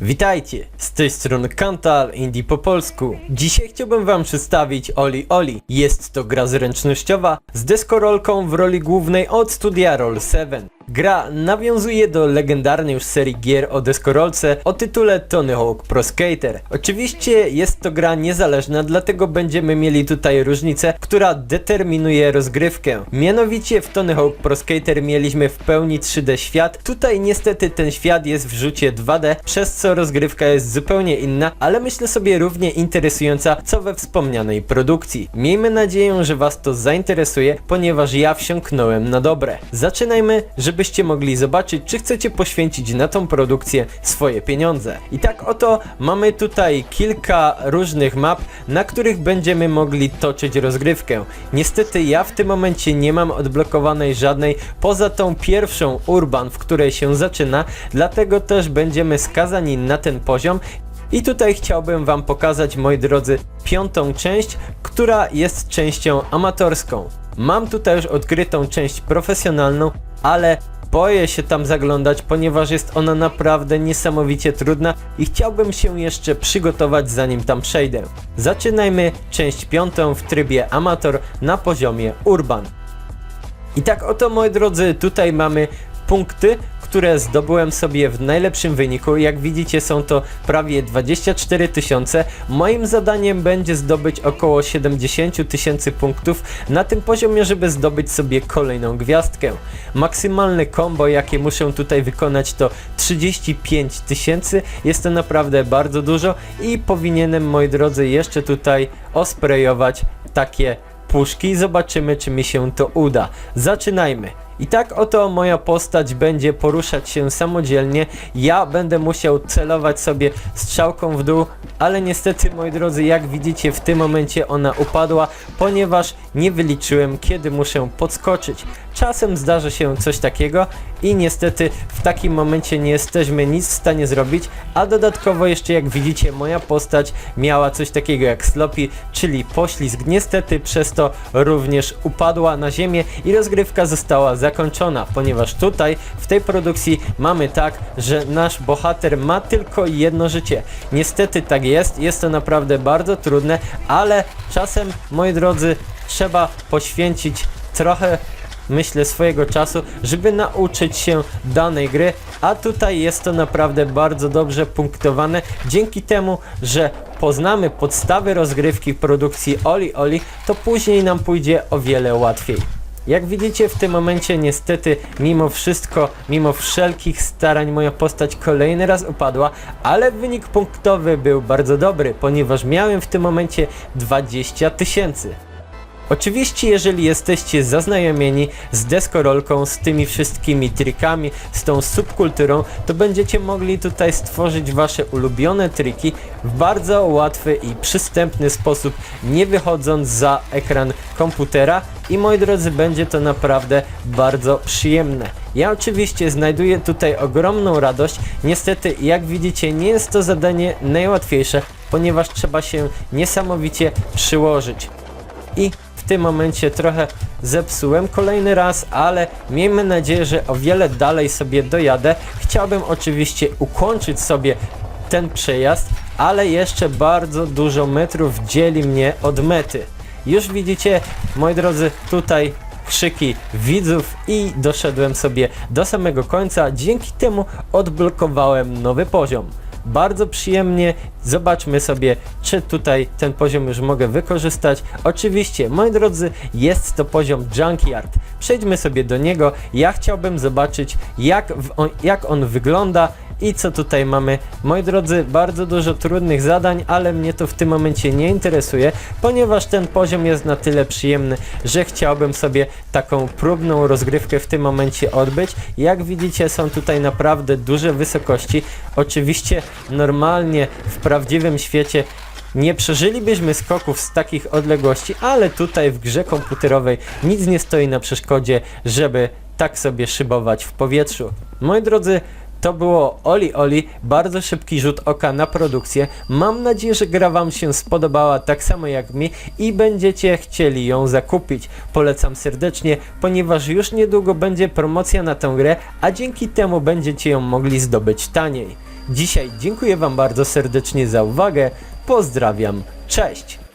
Witajcie, z tej strony Kantal Indie po polsku. Dzisiaj chciałbym wam przedstawić Oli Oli. Jest to gra zręcznościowa z deskorolką w roli głównej od studia Roll7. Gra nawiązuje do legendarnej już serii gier o deskorolce o tytule Tony Hawk Pro Skater. Oczywiście jest to gra niezależna, dlatego będziemy mieli tutaj różnicę, która determinuje rozgrywkę. Mianowicie w Tony Hawk Pro Skater mieliśmy w pełni 3D świat, tutaj niestety ten świat jest w rzucie 2D, przez co rozgrywka jest zupełnie inna, ale myślę sobie równie interesująca co we wspomnianej produkcji. Miejmy nadzieję, że was to zainteresuje, ponieważ ja wsiąknąłem na dobre. Zaczynajmy, żebyście mogli zobaczyć, czy chcecie poświęcić na tą produkcję swoje pieniądze. I tak oto mamy tutaj kilka różnych map, na których będziemy mogli toczyć rozgrywkę. Niestety ja w tym momencie nie mam odblokowanej żadnej poza tą pierwszą Urban, w której się zaczyna, dlatego też będziemy skazani na ten poziom i tutaj chciałbym Wam pokazać, moi drodzy, piątą część, która jest częścią amatorską. Mam tutaj już odkrytą część profesjonalną, ale boję się tam zaglądać, ponieważ jest ona naprawdę niesamowicie trudna i chciałbym się jeszcze przygotować zanim tam przejdę. Zaczynajmy część piątą w trybie amator na poziomie urban. I tak oto moi drodzy, tutaj mamy punkty, które zdobyłem sobie w najlepszym wyniku. Jak widzicie są to prawie 24 tysiące. Moim zadaniem będzie zdobyć około 70 tysięcy punktów na tym poziomie, żeby zdobyć sobie kolejną gwiazdkę. Maksymalne combo jakie muszę tutaj wykonać to 35 tysięcy. Jest to naprawdę bardzo dużo i powinienem moi drodzy jeszcze tutaj osprejować takie puszki. Zobaczymy, czy mi się to uda. Zaczynajmy. I tak oto moja postać będzie poruszać się samodzielnie. Ja będę musiał celować sobie strzałką w dół, ale niestety, moi drodzy, jak widzicie, w tym momencie ona upadła, ponieważ nie wyliczyłem, kiedy muszę podskoczyć. Czasem zdarzy się coś takiego i niestety w takim momencie nie jesteśmy nic w stanie zrobić, a dodatkowo jeszcze jak widzicie moja postać miała coś takiego jak sloppy, czyli poślizg. Niestety przez to również upadła na ziemię i rozgrywka została zakończona, ponieważ tutaj w tej produkcji mamy tak, że nasz bohater ma tylko jedno życie. Niestety tak jest, jest to naprawdę bardzo trudne, ale czasem moi drodzy trzeba poświęcić trochę myślę, swojego czasu, żeby nauczyć się danej gry, a tutaj jest to naprawdę bardzo dobrze punktowane, dzięki temu, że poznamy podstawy rozgrywki produkcji Oli Oli, to później nam pójdzie o wiele łatwiej. Jak widzicie w tym momencie niestety mimo wszystko, mimo wszelkich starań moja postać kolejny raz upadła, ale wynik punktowy był bardzo dobry, ponieważ miałem w tym momencie 20 tysięcy. Oczywiście, jeżeli jesteście zaznajomieni z deskorolką, z tymi wszystkimi trikami, z tą subkulturą, to będziecie mogli tutaj stworzyć wasze ulubione triki w bardzo łatwy i przystępny sposób, nie wychodząc za ekran komputera i moi drodzy, będzie to naprawdę bardzo przyjemne. Ja oczywiście znajduję tutaj ogromną radość, niestety jak widzicie nie jest to zadanie najłatwiejsze, ponieważ trzeba się niesamowicie przyłożyć. I tym momencie trochę zepsułem kolejny raz, ale miejmy nadzieję, że o wiele dalej sobie dojadę. Chciałbym oczywiście ukończyć sobie ten przejazd, ale jeszcze bardzo dużo metrów dzieli mnie od mety. Już widzicie, moi drodzy, tutaj krzyki widzów i doszedłem sobie do samego końca. Dzięki temu odblokowałem nowy poziom. Bardzo przyjemnie, zobaczmy sobie, czy tutaj ten poziom już mogę wykorzystać. Oczywiście, moi drodzy, jest to poziom Junkyard. Przejdźmy sobie do niego. Ja chciałbym zobaczyć, jak, on, jak on wygląda i co tutaj mamy. Moi drodzy, bardzo dużo trudnych zadań, ale mnie to w tym momencie nie interesuje, ponieważ ten poziom jest na tyle przyjemny, że chciałbym sobie taką próbną rozgrywkę w tym momencie odbyć. Jak widzicie, są tutaj naprawdę duże wysokości. Oczywiście, normalnie w prawdziwym świecie nie przeżylibyśmy skoków z takich odległości, ale tutaj w grze komputerowej nic nie stoi na przeszkodzie, żeby tak sobie szybować w powietrzu. Moi drodzy, to było Oli Oli, bardzo szybki rzut oka na produkcję. Mam nadzieję, że gra Wam się spodobała tak samo jak mi i będziecie chcieli ją zakupić. Polecam serdecznie, ponieważ już niedługo będzie promocja na tę grę, a dzięki temu będziecie ją mogli zdobyć taniej. Dzisiaj dziękuję Wam bardzo serdecznie za uwagę. Pozdrawiam, cześć!